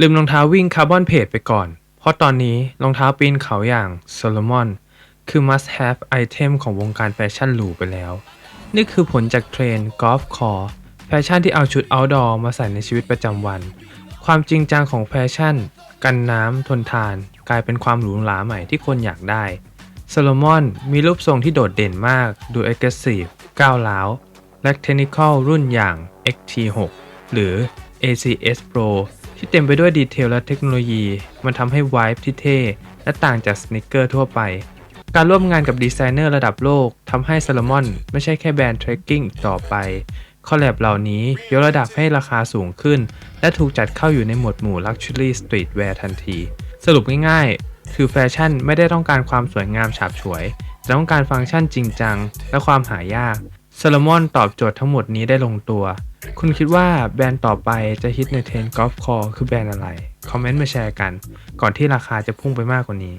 ลืมรองเท้าวิ่งคาร์บอนเพจไปก่อน เพราะตอนนี้รองเท้าปีนเขาอย่าง Solomon คือ must have item ของวงการแฟชั่นหรูไปแล้ว นี่คือผลจากเทรนด์กอล์ฟคอร์แฟชั่นที่เอาชุด outdoor มาใส่ในชีวิตประจำวัน ความจริงจังของแฟชั่น กันน้ำทนทาน กลายเป็นความหรูหราใหม่ที่คนอยากได้ s o l o m o n มีรูปทรงที่โดดเด่นมาก ดู aggressive ก้าวร้าว และ technical รุ่นอย่าง XT6 หรือ ACS Pro ที่เต็มไปด้วยดีเทลและเทคโนโลยี มันทำให้ vibe ที่เท่และต่างจากสเนคเกอร์ทั่วไป การร่วมงานกับดีไซเนอร์ระดับโลกทำให้ Salomon ไม่ใช่แค่แบรนด์เทรคกิ้งต่อไปคอลแลบเหล่านี้ยกระดับให้ราคาสูงขึ้น และถูกจัดเข้าอยู่ในหมวดหมู่ Luxury Streetwear ทันที สรุปง่ายๆ คือแฟชั่นไม่ได้ต้องการความสวยงามฉาบฉวย แต่ต้องการฟังก์ชันจริงจัง และความหายาก ซาลามอนตอบโจทย์ทั้งหมดนี้ได้ลงตัว คุณคิดว่าแบรนด์ต่อไปจะฮิตในเทรนด์กอล์ฟคอร์คือแบรนด์อะไร คอมเมนต์มาแชร์กัน ก่อนที่ราคาจะพุ่งไปมากกว่านี้